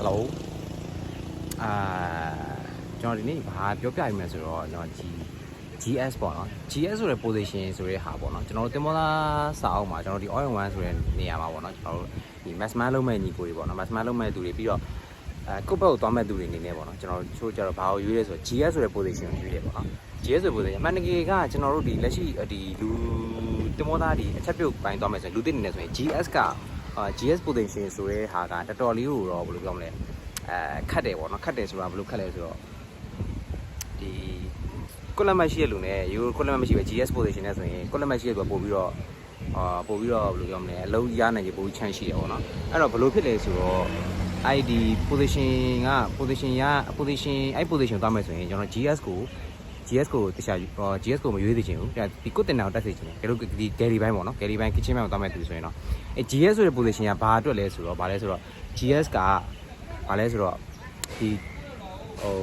Hello အာကျွန်တော်ဒီနေ့ဘာပြောပြရမလဲဆိုတော့ကျွန်တော် G GS ပေါ့နော် GS ဆိုတဲ့ position ဆိုတဲ့ဟာပေါ့နော်ကျွန်တော်တို့တင်မောသားစာအုပ်မှာကျွန်တော်ဒီ oil one ဆိုတဲ့နေရာမှာပေါ့နော်ကျွန်တော်တို့ဒီ mass man လုံးမဲ့ညီကိုတွေပေါ့နော် mass man လုံးမဲ့သူတွေပြီးတော့အဲကုတ်ဘက်ကိုသွားမဲ့သူတွေအနေနဲ့ပေါ့နော်ကျွန်တော်တို့ချိုးကြတော့ဘာကိုရွေးလဲဆိုတော့ GS ဆိုတဲ့ position ကိုရွေးတယ်ပေါ့နော် GS ဆိုတဲ့ position အမှန်တကယ်ကကျွန်တော်တို့ဒီလက်ရှိဒီလူတင်မောသားဒီအချက်ပြုတ်ပိုင်းသွားမယ်ဆိုရင်လူသိနေတယ်ဆိုရင် GS ကအာ GS position ဆိုတဲ့ဟာကတော်တော်လေးကိုတော့ဘယ်လိုပြောမလဲအဲခတ်တယ်ပေါ့နော်ခတ်တယ်ဆိုတာဘယ်လိုခတ်လဲဆိုတော့ဒီကိုလက်မရှိတဲ့လူနဲ့ယူကိုလက်မရှိပဲ GS position နဲ့ဆိုရင်ကိုလက်မရှိတဲ့လူကပို့ပြီးတော့အာပို့ပြီးတော့ဘယ်လိုပြောမလဲအလုံးရနိုင်ကြပို့ပြီးချမ်းရှိတယ်ပေါ့နော်အဲ့တော့ဘယ်လိုဖြစ်လဲဆိုတော့ ID position က position ရ position အဲ့ position သွားမယ်ဆိုရင်ကျွန်တော် GS ကို GS ကိုတခြား GS ကိုမရွေးသေးချင်ဘူးဒီကိုတင်တာကိုတက်စေချင်တယ်ကဲလို့ဒီ carry ဘိုင်းပေါ့နော် carry ဘိုင်း kitchen ဘိုင်းကိုသွားမယ်သူဆိုရင်တော့အဲ GS ဆိုတဲ့ position ကဘာအတွက်လဲဆိုတော့ဘာလဲဆိုတော့ GS ကဘာလဲဆိုတော့ဒီဟို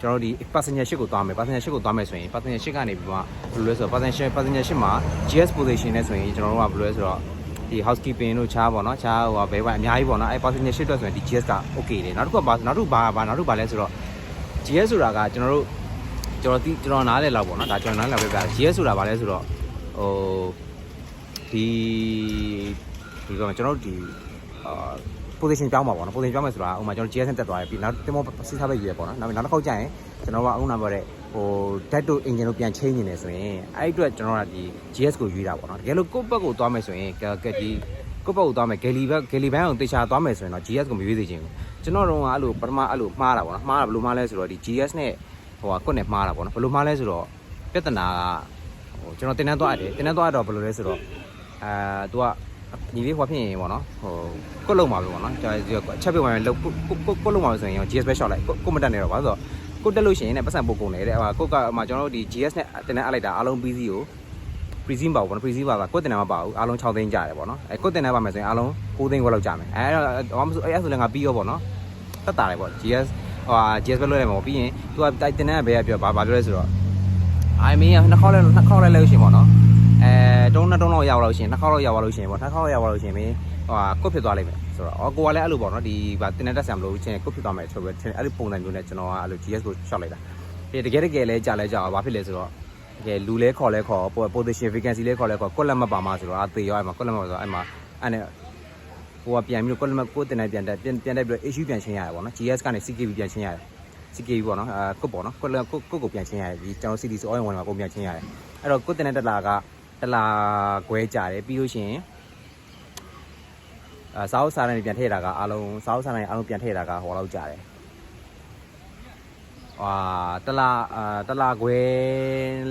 ကျွန်တော်တို့ဒီ passenger ship ကိုသွားမယ် passenger ship ကိုသွားမယ်ဆိုရင် passenger ship ကနေပြီးမှဘယ်လိုလဲဆိုတော့ passenger passenger ship မှာ GS position နဲ့ဆိုရင်ကျွန်တော်တို့ကဘယ်လိုလဲဆိုတော့ဒီ housekeeping တို့ချားပေါ့နော်ချားဟိုဘဲဘိုင်းအများကြီးပေါ့နော်အဲ passenger ship အတွက်ဆိုရင်ဒီ GS က okay တယ်နောက်တစ်ခုကဘာနောက်တစ်ခုဘာဘာနောက်တစ်ခုဘာလဲဆိုတော့ GS ဆိုတာကကျွန်တော်တို့ ကျွန်တော်ဒီကျွန်တော်နားလဲလောက်ပေါ့နော်ဒါကျွန်တော်နားလဲလောက်ပြပြ GS ဆိုတာဘာလဲဆိုတော့ဟိုဒီဒီကကျွန်တော်တို့ဒီအာ position ပြောင်းပါပေါ့နော် position ပြောင်းမယ်ဆိုတာဥပမာကျွန်တော် GS နဲ့တက်သွားတယ်ပြီးနောက်တင်မောစစ်စားပဲယူရပေါ့နော်နောက်နောက်တစ်ခေါက်ကျရင်ကျွန်တော်ကအခုနပြောတဲ့ဟို dead to engine ကိုပြန် change နေတယ်ဆိုရင်အဲ့အတွက်ကျွန်တော်ကဒီ GS ကိုယူတာပေါ့နော်တကယ်လို့ကိုယ့်ဘက်ကိုသွားမယ်ဆိုရင်ကဲဒီကိုယ့်ဘက်ကိုသွားမယ် galley ဘက် galley ဘန်းကိုတေချာသွားမယ်ဆိုရင်တော့ GS ကိုမရွေးသေးချင်ဘူးကျွန်တော်တို့ကအဲ့လိုပထမအဲ့လိုမှားတာပေါ့နော်မှားတာဘယ်လိုမှားလဲဆိုတော့ဒီ GS နဲ့ ဟိုကကွက်နဲ့မှားတာပေါ့နော်ဘယ်လိုမှားလဲဆိုတော့ပြဿနာကဟိုကျွန်တော်တင်တန်းသွားတယ်တင်တန်းသွားတော့ဘယ်လိုလဲဆိုတော့အာ तू ကညီလေးဟိုဖြစ်ရင်ပေါ့နော်ဟိုကွက်လုံးပါပဲပေါ့နော်ကျွန်တော်အချက်ပြဝင်လောက်ကွက်ကွက်လုံးပါဆိုရင် GS ပဲရှော့လိုက်ကွက်မတက်နေတော့ပါဆိုတော့ကိုတက်လို့ရှိရင်လည်းပတ်စံပို့ကုန်တယ်တဲ့ဟိုကိုကမှကျွန်တော်တို့ဒီ GS နဲ့တင်တန်းအပ်လိုက်တာအားလုံးပြီးစီကို pre-sim ပါဘူးပေါ့နော် pre-sim ပါကကိုယ်တင်တန်းမပါဘူးအားလုံး6သိန်းကျတယ်ပေါ့နော်အဲကိုယ်တင်တန်းပါမယ်ဆိုရင်အားလုံး9သိန်းခွဲလောက်ကျမယ်အဲအဲ့တော့ဘာမှမဆိုအဲ့ဆိုလည်းငါပြီးရောပေါ့နော်တက်တာတယ်ပေါ့ GS ဟို GS ပဲလွှဲလိုက်မှာပေါ့ပြီးရင် तू ကတိုက်တင်တန်းကဘယ်ကပြောဘာဘာပြောလဲဆိုတော့ I mean နှစ်ခေါက်လဲနှစ်ခေါက်လဲလဲလို့ရှိရင်ပေါ့နော်အဲတုံးနှစ်တုံးလောက်ရောက်လို့ရှိရင်နှစ်ခေါက်လောက်ရောက်လို့ရှိရင်ပေါ့နှစ်ခေါက်လောက်ရောက်လို့ရှိရင်မင်းဟိုကွတ်ဖြစ်သွားလိမ့်မယ်ဆိုတော့အော်ကိုကလည်းအဲ့လိုပေါ့နော်ဒီဗာတင်တန်းတက်ဆံမလို့ချင်းကွတ်ဖြစ်သွားမယ်ဆိုတော့အဲ့လိုပုံစံမျိုးနဲ့ကျွန်တော်ကအဲ့လို GS ကိုရှော့လိုက်တာဒီတကယ်တကယ်လဲကြာလဲကြာဘာဖြစ်လဲဆိုတော့တကယ်လူလဲခေါ်လဲခေါ် position vacancy လဲခေါ်လဲခေါ်ကွက်လက်မပါမှာဆိုတော့အသေးရောအဲ့မှာကွက်လက်မပါဆိုတော့အဲ့မှာအဲ့နဲ့ ဟိုကပြန်ပြီးတော့ကွက်လက်မကိုတင်နေပြန်တက်ပြန်ပြန်တက်ပြီးတော့ issue ပြန်ချင်းရတယ်ပေါ့နော် GS ကနေ CKB ပြန်ချင်းရတယ် CKB ပေါ့နော်အဲကွတ်ပေါ့နော်ကွက်လက်ကွတ်ကွတ်ကိုပြန်ချင်းရတယ်ဒီကျွန်တော် CD ဆို oil ဝင်မှာပုံပြန်ချင်းရတယ်အဲ့တော့ကွတ်တင်တဲ့တက်လာကတက်လာခွဲကြတယ်ပြီးလို့ရှိရင်အဲစာအုပ်စာတမ်းတွေပြန်ထည့်တာကအားလုံးစာအုပ်စာတမ်းတွေအားလုံးပြန်ထည့်တာကဟောလောက်ကြတယ်ဟာတလားအာတလားခွဲ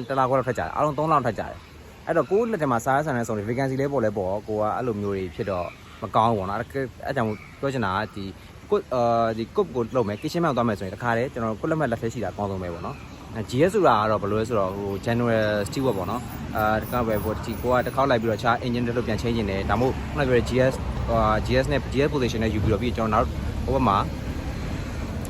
တလားခွဲတော့ထက်ကြတယ်အားလုံး3လောက်ထက်ကြတယ်အဲ့တော့ကိုယ်လက်ထက်မှာစားရဆန်တဲ့ဆုံးတွေ vacancy လဲပေါ်လဲပေါ်ကိုကအဲ့လိုမျိုးတွေဖြစ်တော့ မကောင်းဘူးပေါ့နော်အဲ့အဲ့ကြောင့်ပြောချင်တာကဒီကိုအာဒီကုတ်ကိုလှုပ်မယ် kitchen မှာသွားမယ်ဆိုရင်တခါတည်းကျွန်တော်ကိုလက်မှတ်လက်ထဲရှိတာအကောင်းဆုံးပဲပေါ့နော် GS ဆိုတာကတော့ဘယ်လိုလဲဆိုတော့ဟို general steward ပေါ့နော်အာတခါပဲပေါ့ဒီကိုကတစ်ခေါက်လိုက်ပြီးတော့ခြား engine တွေလို့ပြန် change နေတယ်ဒါမှမဟုတ်ခုနပြောတဲ့ GS ဟို GS နဲ့ GS position နဲ့ယူပြီးတော့ပြီးကျွန်တော်နောက်ဟိုဘက်မှာ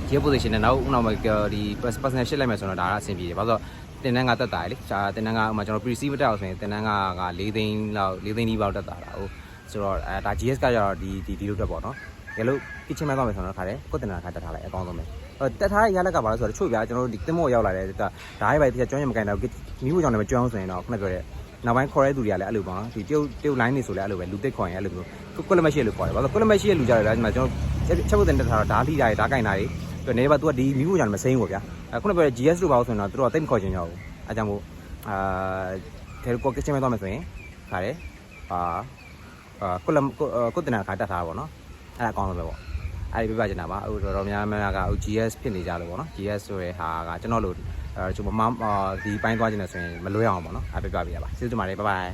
gear position နဲ့နောက်ဥနောက်မှာဒီ personal shit လိုက်မယ်ဆိုတော့ဒါကအဆင်ပြေတယ်ဘာလို့တင်တန်းကတက်တာလေဒါတင်တန်းကဥမာကျွန်တော် pre-seed တက်အောင်ဆိုရင်တင်တန်းကက4သိန်းလောက်4သိန်းဒီပေါက်တက်တာဟို ဆိုတော့အဲဒါ GS ကကြတော့ဒီဒီဒီလိုတက်ပေါ့နော်ကဲလို့ kitchen မှာသွားမယ်ဆိုတော့ခါတယ်ကိုယ်တင်တန်းကတက်ထားလိုက်အကောင်းဆုံးပဲတက်ထားရရလက်ကပါလို့ဆိုတော့ချို့ပြကျွန်တော်တို့ဒီတင်မော့ရောက်လာတယ်ဒါဓာတ်ရိုက်ပဲတခြားကျွမ်းရမကန်တော့မိဖို့ကြောင့်လည်းမကျွမ်းဆိုရင်တော့ခုနပြောတဲ့နောက်ပိုင်းခေါ်တဲ့သူတွေကလည်းအဲ့လိုပေါ့နော်ဒီတရုတ်တရုတ် line တွေဆိုလည်းအဲ့လိုပဲလူသိခေါ်ရင်အဲ့လိုမျိုးကိုယ်လည်းမရှိလို့ခေါ်တယ်ဘာလို့ကိုယ်လည်းမရှိတဲ့လူကြတယ်လားဒီမှာကျွန်တော်ချက်ဖို့တင်တက်ထားတော့ဓာတ်လိတာတွေဓာတ်ကင်တာတွေပြီးနေပါ तू ကဒီမိဖို့ကြောင့်မစိမ့်ဘူးဗျာအခုနပြောတဲ့ GS လို့ပါလို့ဆိုရင်တော့သူတို့ကတိတ်မခေါ်ချင်ကြဘူးအဲကြောင့်မို့အာထဲကိုကစ်ချင်မဲ့သွားမယ်ဆိုရင်ခါတယ်အာအာ ကိုလကိုတင်နာခါတက်ထားတာပေါ့နော်အဲ့ဒါအကောင်းဆုံးပဲပေါ့အဲ့ဒီပြပြချင်တာပါအခုတော်တော်များများက GS ဖြစ်နေကြလို့ပေါ့နော် GS ဆိုတဲ့ဟာကကျွန်တော်တို့အဲကျွန်တော်မဒီပိုင်းသွားချင်တယ်ဆိုရင်မလွဲအောင်ပေါ့နော်အဲ့ပြပြပြပါကျေးဇူးတင်ပါတယ်ဘိုင်ဘိုင်